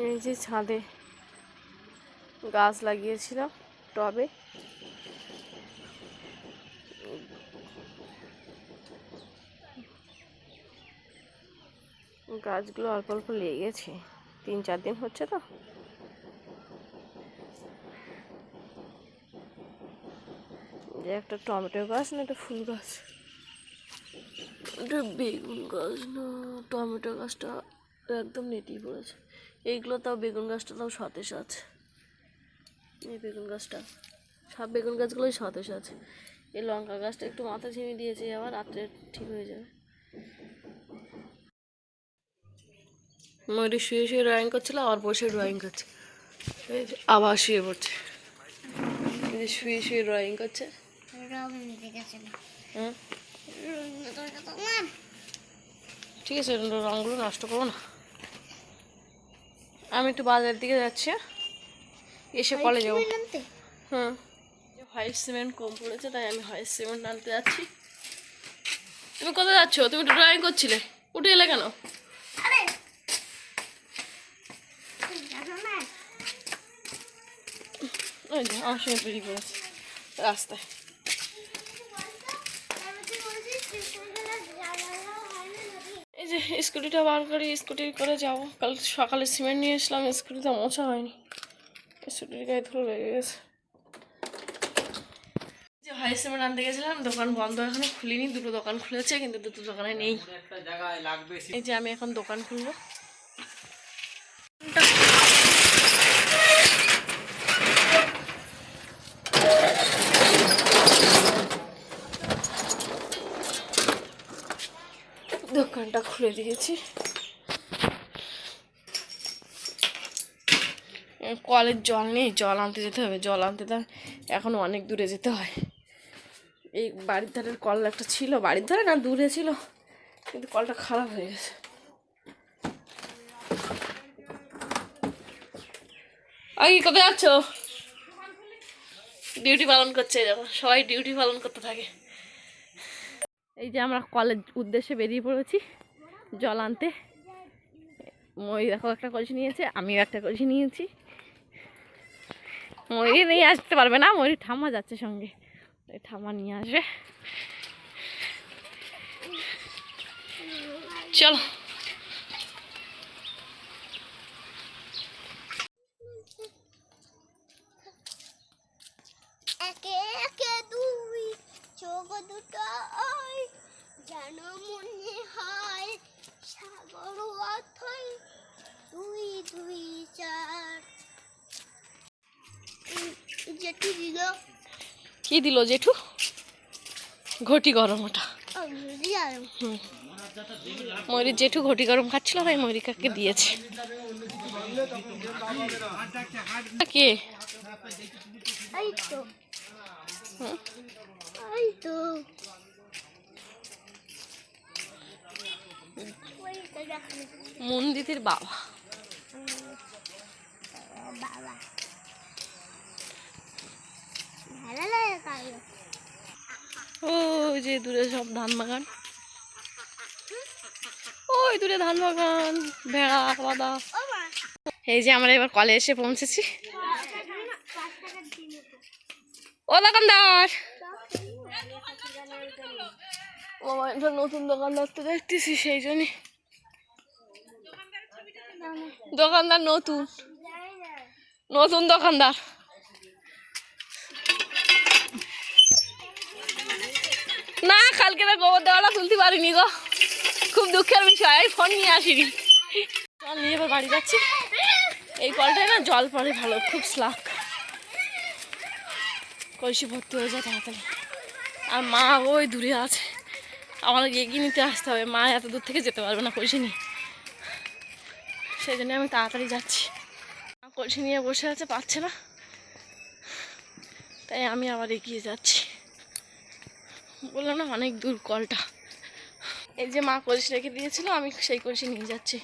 এই যে ছাদে গাছ লাগিয়েছিলাম টবে। গাছগুলো অল্প অল্প লেগেছে, তিন চার দিন হচ্ছে তো। যে একটা টমেটো গাছ না একটা ফুল গাছ। এটা বেগুন গাছ না, টমেটো গাছটা একদম নেতিয়ে পড়েছে। এইগুলো তাও বেগুন গাছটা তাও সতেজ আছে। এই বেগুন গাছটা সব বেগুন গাছগুলোই সতেজ আছে। এই লঙ্কা গাছটা একটু মাথা ঝিমিয়ে দিয়েছে আবার রাত্রে ঠিক হয়ে যাবে। ময়ূরি শুয়ে শুয়ে ড্রয়িং করছিল আবার বসে ড্রয়িং করছে। আবার শুয়ে পড়ছে। শুয়ে শুয়ে ড্রয়িং করছে। ঠিক আছে রঙগুলো নষ্ট করো না। আমি একটু বাজারের দিকে যাচ্ছি। হ্যাঁ? এসে কলে যাব। হুম। হোয়াইট সিমেন্ট কম পড়েছে তাই আমি হোয়াইট সিমেন্ট আনতে যাচ্ছি। তুমি কোথায় যাচ্ছ? তুমি তো ড্রয়িং করছিলে। উঠে এলে কেন? আমার সঙ্গে বেরিয়ে পড়েছে রাস্তায় এই যে স্কুটিটা বার করি স্কুটি করে যাব। কাল সকালে সিমেন্ট নিয়ে এসলাম স্কুটিতে মোছা হয়নি। স্কুটির গায়ে ধুলো লেগে গেছে। যে ভাই সিমেন্ট আনতে গেছিলাম দোকান বন্ধ এখনও খুলিনি দুটো দোকান খুলেছে কিন্তু দুটো দোকানে নেই। এই যে আমি এখন দোকান খুলবো। খুলে দিয়েছি। কলের জল নেই, জল আনতে যেতে হবে, জল আনতে তো এখন অনেক দূরে যেতে হয়। এই বাড়ির ধারের কল একটা ছিল, বাড়ির ধারে না, দূরে ছিল, কিন্তু কলটা খারাপ হয়ে গেছে। আগে কোথায় যাচ্ছ? ডিউটি পালন করছে যখন সবাই ডিউটি পালন করতে থাকে। এই যে আমরা কলেজ উদ্দেশ্যে বেরিয়ে পড়েছি। জল আনতে। মই দেখো একটা কলসি নিয়েছে আমিও একটা কলসি নিয়েছি। ময়ূরি নিয়ে আসতে পারবে না। ময়ূরি ঠাম্মা যাচ্ছে সঙ্গে। ঠাম্মা নিয়ে আসবে। চলো। কি দিল? জেঠু? ঘটি গরম ওটা। ময়ূরীর জেঠু ঘটি গরম খাচ্ছিল তাই ময়ূরিকাকে দিয়েছে। কে? মন্দিরের বাবা। বাবা। ওই যে দূরে সব ধান বাগান। ওই দূরে ধান বাগান, ভেড়া, বাদা। এই যে আমরা এবার কলে এসে পৌঁছেছি। ও দোকানদার! নতুন দোকানদার তো দেখতেছি সেই জন্যই দোকানদার নতুন। নতুন দোকানদার। না, কালকে তো গোবর দেওয়ালা তুলতে পারিনি গো। খুব দুঃখের বিষয় ফোন নিয়ে আসিনি। জল নিয়ে এবার বাড়ি যাচ্ছি। এই কলটায় না জল পড়ে ভালো, খুব স্লাক কলসি ভর্তি হয়ে যায় তাড়াতাড়ি। আর মা ওই দূরে আছে। আমার এগিয়ে নিতে আসতে হবে। মা এত দূর থেকে যেতে পারবে না কলসি নিয়ে। সেই জন্য আমি তাড়াতাড়ি যাচ্ছি। কলসি নিয়ে বসে আছে, পাচ্ছে না। তাই আমি আবার এগিয়ে যাচ্ছি। বললাম না, অনেক দূর কলটা। এই যে মা কলসি রেখে দিয়েছিল, আমি সেই কলসি নিয়ে যাচ্ছি।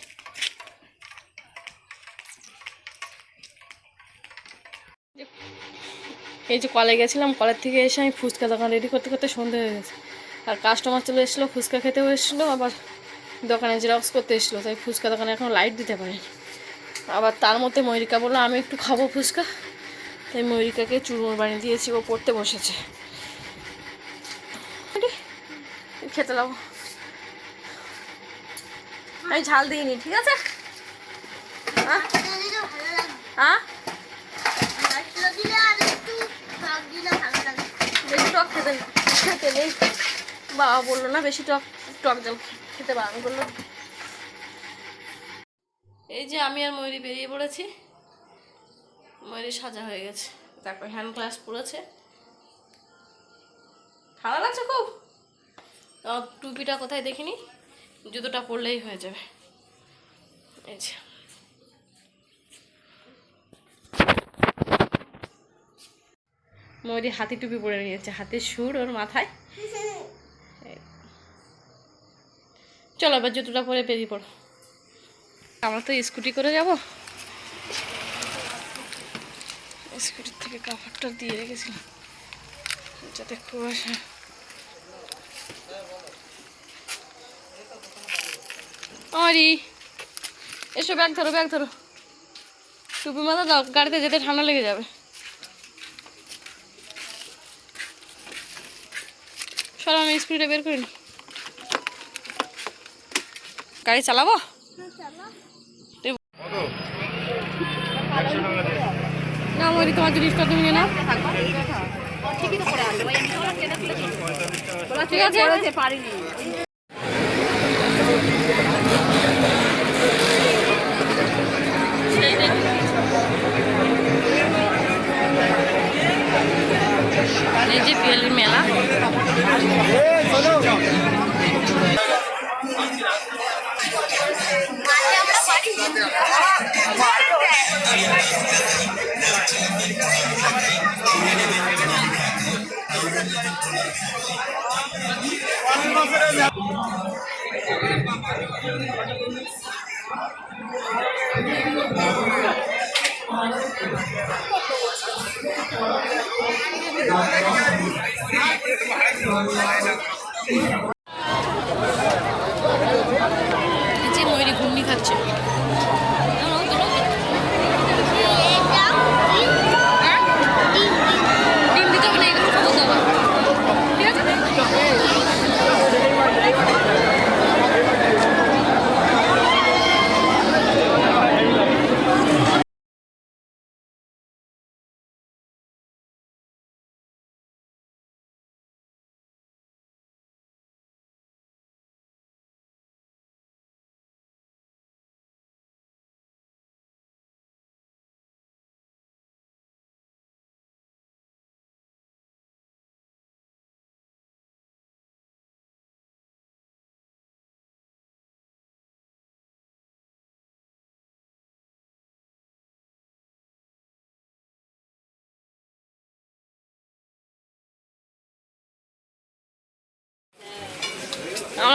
এই যে কলে গেছিলাম, কলের থেকে এসে আমি ফুচকা দোকান রেডি করতে করতে সন্ধে হয়ে গেছে। আর কাস্টমার চলে এসেছিল, ফুচকা খেতেও এসেছিল, আবার দোকানে জেরক্স করতে এসেছিল, তাই ফুচকা দোকানে এখন লাইট দিতে পারেনি। আবার তার মধ্যে ময়ূরিকা বলল, আমি একটু খাব ফুচকা। তাই ময়ূরিকাকে চুরমুর বানিয়ে দিয়েছি, ও পড়তে বসেছে আরে, খেতে লাগো আমি ঝাল দিইনি, ঠিক আছে? হ্যাঁ ভালো ভালো বেশি টক খেতে খেতে নেই। বাবা বলল না, বেশি টক টক জল খেতে বারণ করল। এই যে আমি আর ময়ূরী বেরিয়ে পড়েছি। ময়ূরী সাজা হয়ে গেছে। তারপর হ্যান্ড গ্লাস পড়েছে। ঠান্ডা লাগছে খুব? টুপিটা কোথায় দেখিনি? জুতোটা পরলেই হয়ে যাবে। এই যে। ময়ূরী হাতি টুপি পরে নিয়েছে। হাতের সুর ওর মাথায়। চলো এবার জুতোটা পরে বেরিয়ে পড়ো। আমরা তো স্কুটি করে যাব। স্কুটির থেকে কাপড়টা দিয়ে রেখেছিলাম। যাতে খুব কুয়াশা অরি এসো ব্যাগ ধরো ব্যাগ ধরো। টুপি মাথা দাও গাড়িতে যেতে ঠান্ডা লেগে যাবে। চলো আমি স্কুটিটা বের করি গাড়ি চালাবো? না মরি তোমার জিনিসটা তুমি নিয়ে নাও। ঠিক আছে? এই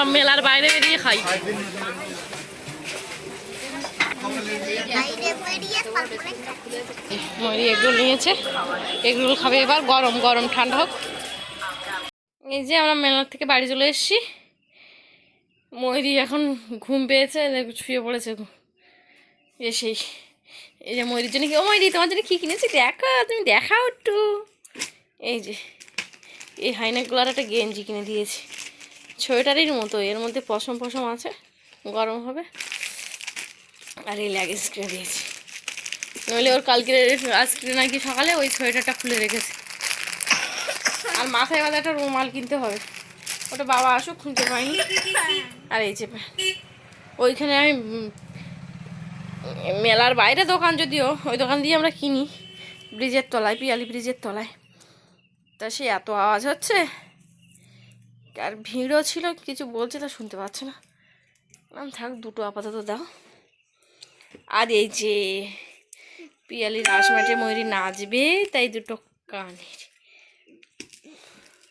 আমরা মেলার বাইরে বেরিয়ে খাই। এগরোল নিয়েছে। এগরোল খাবে এবার, গরম গরম ঠান্ডা হোক। এই যে আমরা মেলার থেকে বাড়ি চলে এসেছি। ময়ূরী এখন ঘুম পেয়েছে শুয়ে পড়েছে। এসেই এই যে ময়ূরীর জন্য কি, ও ময়ূরী তোমার জন্য কী কিনেছি? দেখো, তুমি দেখাও একটু। এই যে, এই হাইনেকগুলার একটা গেঞ্জি কিনে দিয়েছি। সোয়েটারের মতো, এর মধ্যে পশম পশম আছে, গরম হবে। আর এই লেগিংস কিনে দিয়েছি। নইলে ওর কালকে আজকে নাকি সকালে ওই সোয়েটারটা খুলে রেখেছে। আর মাথায় বাঁধা একটা রুমাল কিনতে হবে। ওটা বাবা আসুক, খুঁজে পাইনি আর এই যে, ওইখানে আমি মেলার বাইরে দোকান যদিও, ওই দোকান দিয়ে আমরা কিনি। ব্রিজের তলায়, পিয়ালি ব্রিজের তলায়। তা সে এত আওয়াজ হচ্ছে। আর ভিড়ও ছিল কিছু বলছে তা শুনতে পাচ্ছে না। নাম থাক দুটো আপাতত দাও আর এই যে পিয়ালি রাসমাটে ময়ূরী নাচবে তাই দুটো কানের।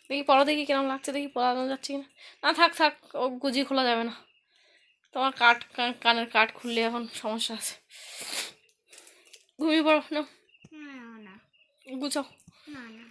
দেখি পড়া দেখি কিরম লাগছে দেখি পড়ানো যাচ্ছে কিনা। না থাক থাক ও গুজি খোলা যাবে না। তোমার কাঠ কানের কাঠ খুললে এখন সমস্যা আছে। ঘুমিয়ে পড়ো না গুছাও। না।